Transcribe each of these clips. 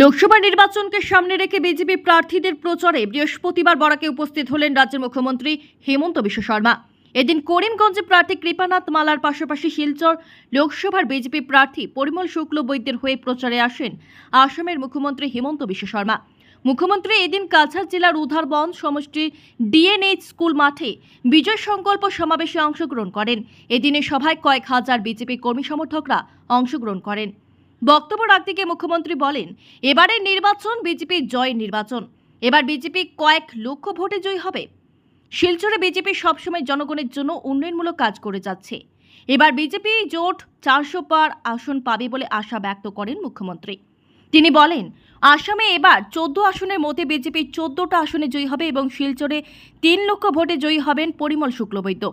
লোকসভা নির্বাচনকে সামনে রেখে বিজেপি প্রার্থীদের প্রচারে বৃহস্পতিবার বরাকে উপস্থিত হলেন রাজ্যের মুখ্যমন্ত্রী হেমন্ত বিশ্ব শর্মা। এদিন করিমগঞ্জে প্রার্থী কৃপানাথ মালার পাশাপাশি শিলচর লোকসভার বিজেপি প্রার্থী পরিমল শুক্ল বৈদ্যের হয়ে প্রচারে আসেন আসামের মুখ্যমন্ত্রী হেমন্ত বিশ্ব শর্মা। মুখ্যমন্ত্রী এদিন কাছাড় জেলার উধারবন সমষ্টির ডিএনএইচ স্কুল মাঠে বিজয় সংকল্প সমাবেশে অংশগ্রহণ করেন। এদিনে সভায় কয়েক হাজার বিজেপি কর্মী সমর্থকরা অংশগ্রহণ করেন। বক্তব্য রাখতে গিয়ে মুখ্যমন্ত্রী বলেন, এবারের নির্বাচন বিজেপি জয় নির্বাচন। এবার বিজেপি কয়েক লক্ষ ভোটে জয়ী হবে। শিলচরে বিজেপি সবসময় জনগণের জন্য উন্নয়নমূলক কাজ করে যাচ্ছে। এবার বিজেপি জোট চারশো পার আসন পাবে বলে আশা ব্যক্ত করেন মুখ্যমন্ত্রী। তিনি বলেন, আসামে এবার চোদ্দ আসনের মধ্যে বিজেপি চোদ্দটা আসনে জয়ী হবে এবং শিলচরে তিন লক্ষ ভোটে জয়ী হবেন পরিমল শুক্লবৈদ্য।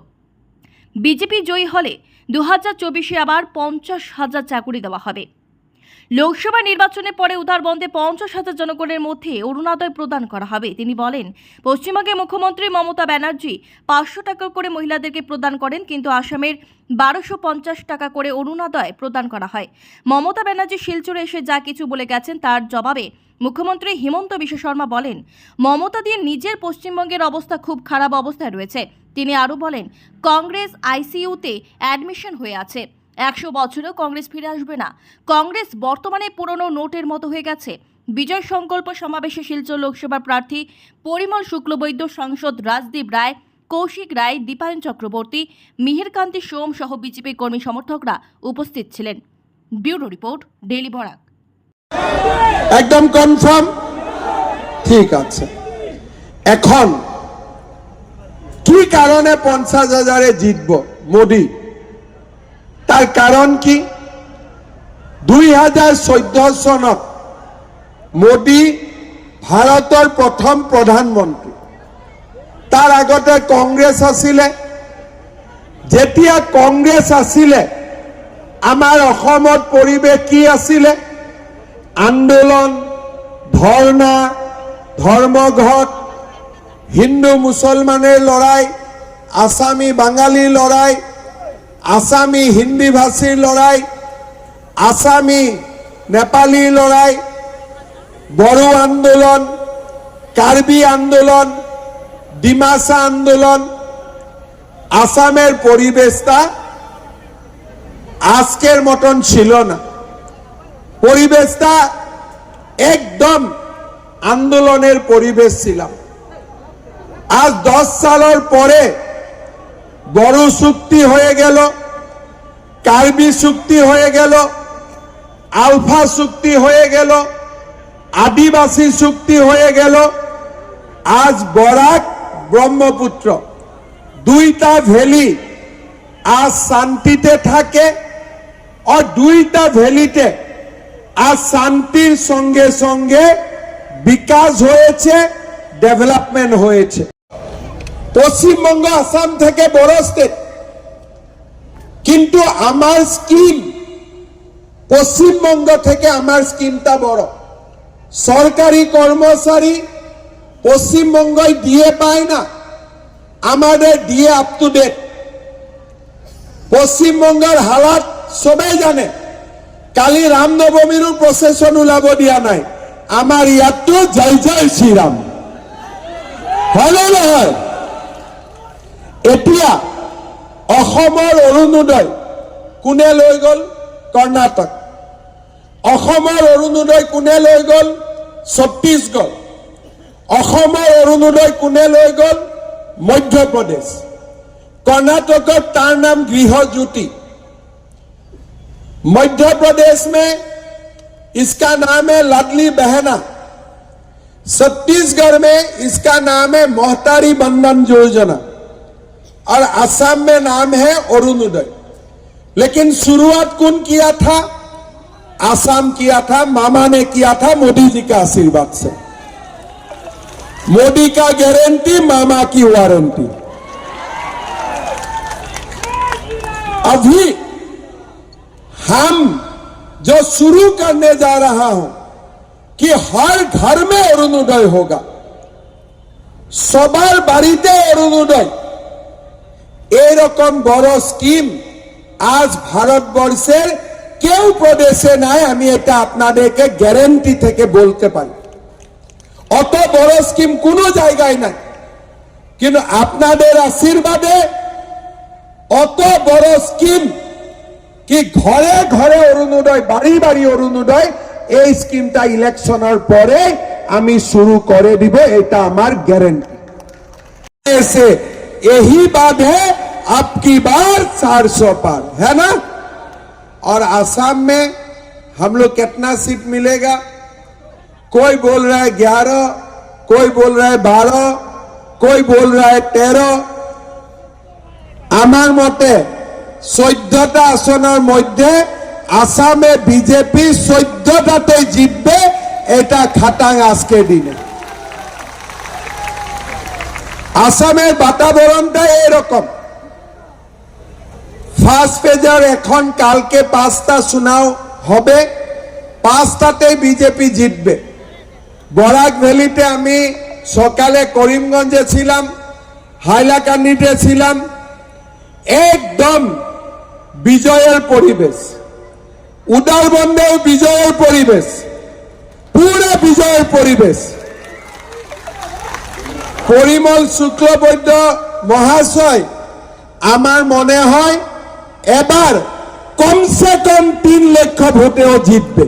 বিজেপি জয়ী হলে দু হাজার চব্বিশে আবার পঞ্চাশ হাজার চাকুরি দেওয়া হবে। লোকসভা নির্বাচনের পরে উদার উদারবন্দে পঞ্চাশ হাজার জনগণের মধ্যে অরুণোদয় প্রদান করা হবে। তিনি বলেন, পশ্চিমবঙ্গের মুখ্যমন্ত্রী মমতা ব্যানার্জি পাঁচশো টাকা করে মহিলাদেরকে প্রদান করেন, কিন্তু আসামের বারোশো পঞ্চাশ টাকা করে অরুণোদয় প্রদান করা হয়। মমতা ব্যানার্জি শিলচরে এসে যা কিছু বলে গেছেন তার জবাবে মুখ্যমন্ত্রী হিমন্ত বিশ্ব শর্মা বলেন, মমতা দিয়ে নিজের পশ্চিমবঙ্গের অবস্থা খুব খারাপ অবস্থায় রয়েছে। তিনি আরও বলেন, কংগ্রেস আইসিইউতে অ্যাডমিশন হয়ে আছে। একশো বছরেও কংগ্রেস ফিরে আসবে না। কংগ্রেস বর্তমানে পুরনো নোটের মতো হয়ে গেছে। বিজয় সংকল্প সমাবেশে শিলচর লোকসভা প্রার্থী পরিমল শুক্লবৈদ্য, সাংসদ রাজদীপ রায়, কৌশিক রায়, দীপায়ন চক্রবর্তী, মিহিরকান্তি সোম সহ বিজেপি কর্মী সমর্থকরা উপস্থিত ছিলেন। ব্যুরো রিপোর্ট, ডেইলি বরাক একদম কনফার্ম ঠিক আছে। এখন কি কারণে পঞ্চাশ হাজারে জিতব? মোদি। তার কারণ কি? দুই হাজাৰ চৈধ্য চনত মোদী ভাৰতৰ প্ৰথম প্ৰধানমন্ত্ৰী তাৰ আগতে কংগ্ৰেছ আছিলে। যেতিয়া কংগ্ৰেছ আছিলে, আমাৰ অসমত পৰিৱেশ কি আছিলে? আন্দোলন, ধৰ্ণা, ধৰ্মঘট হিন্দু মুছলমানের লড়াই আসামি বাঙালির লড়াই আসামি হিন্দি ভাষীর লড়াই, আসামি নেপালি লড়াই, বড়ো আন্দোলন, কার্বি আন্দোলন, ডিমাসা আন্দোলন, আসামের পরিবেশটা আজকের মতন ছিল না। পরিবেশটা একদম আন্দোলনের পরিবেশ ছিলাম। আজ দশ সালের পরে বড় চুক্তি হয়ে গেল কার্বি চুক্তি হয়ে গেল, আলফা চুক্তি হয়ে গেল, আদিবাসী চুক্তি হয়ে গেল। আজ বরাক ব্রহ্মপুত্র, দুইটা ভ্যালি আজ শান্তিতে থাকে আর দুইটা ভ্যালিতে আজ শান্তির সঙ্গে সঙ্গে বিকাশ হয়েছে ডেভেলপমেন্ট হয়েছে। পশ্চিমবঙ্গ আসাম থেকে বড় স্টেট কিন্তু আমার স্কিম পশ্চিমবঙ্গ থেকে আমার স্কিমটা বড়। সরকারি কর্মচারী পশ্চিমবঙ্গয় দিয়ে পায় না। আমাদের দিয়ে আপ টু ডেট পশ্চিমবঙ্গের হালাত সবাই জানে। কালি ৰামনৱমীৰো প্ৰচেছন ওলাব দিয়া নাই। আমাৰ ইয়াততো জয় জয় হয় হয়নে নহয় এতিয়া অসমৰ অৰুণোদয় কোনে লৈ গ'ল কৰ্ণাটক অসমৰ অৰুণোদয় কোনে লৈ গ'ল ছত্তীশগড় অসমৰ অৰুণোদয় কোনে লৈ গ'ল মধ্যপ্ৰদেশ কৰ্ণাটকত তাৰ নাম গৃহজ্যোতি मध्य प्रदेश में इसका नाम है लाडली बहना छत्तीसगढ़ में इसका नाम है मोहतारी बंधन योजना और असम में नाम है अरुणोदय। लेकिन शुरुआत कौन किया था? आसाम किया था, मामा ने किया था मोदी जी का आशीर्वाद से। मोदी का गारंटी मामा की वारंटी अभी हम जो शुरू करने जा रहा हूँ कि हर घर में अरुणोदय होगा। सबार बारीते अरुणोदय। এরকম বড় স্কিম আজ ভারতবর্ষের কেউ প্রদেশে নাই, আমি এটা আপনাদেরকে গ্যারেন্টি থেকে বলতে পারি। অত বড় স্কিম কোনো জায়গায় নাই। কিন্তু আপনাদের আশীর্বাদে অত বড় স্কিম কি ঘরে ঘরে অরুণোদয় বাড়ি বাড়ি অরুণোদয় এই স্কিমটা ইলেকশনের পরে আমি শুরু করে দিব, এটা আমার গ্যারেন্টি से यही बात है अब की बार चार सौ पार है ना और आसाम में हम लोग कितना सीट मिलेगा कोई बोल रहा है ग्यारह कोई बोल रहा है बारह कोई बोल रहा है तेरह আমার মতে চৈধ্যটা আসনের মধ্যে আসামে বিজেপি চৈধ্যটাতে জিতবে এটা খাটাং আজকে দিনে আসামের বাতাবরণটা এরকম। ফার্স্ট পেজার এখন কালকে পাঁচটা শোনাও হবে। পাঁচটাতেই বিজেপি জিতবে। বরাক ভ্যালিতে আমি সকালে করিমগঞ্জে ছিলাম, হাইলাকান্দিতে ছিলাম। একদম বিজয়ের পরিবেশ। উদারবন্দেও বিজয়ের পরিবেশ। পুরো বিজয়ের পরিবেশ। পরিমল শুক্লবৈদ্য মহাশয় আমার মনে হয় এবার কমসে কম তিন লক্ষ ভোটেও জিতবে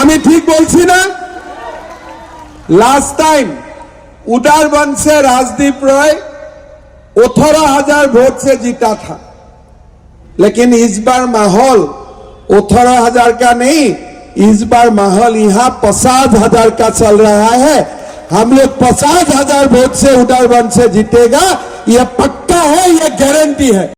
আমি ঠিক বলছি না लास्ट टाइम उदारबंद से राजदीप रॉय अठारह हजार वोट से जीता था लेकिन इस बार माहौल अठारह हजार का नहीं इस बार माहौल यहाँ पचास हजार का चल रहा है हम लोग पचास हज़ार वोट से उदारबंद से जीतेगा यह पक्का है यह गारंटी है।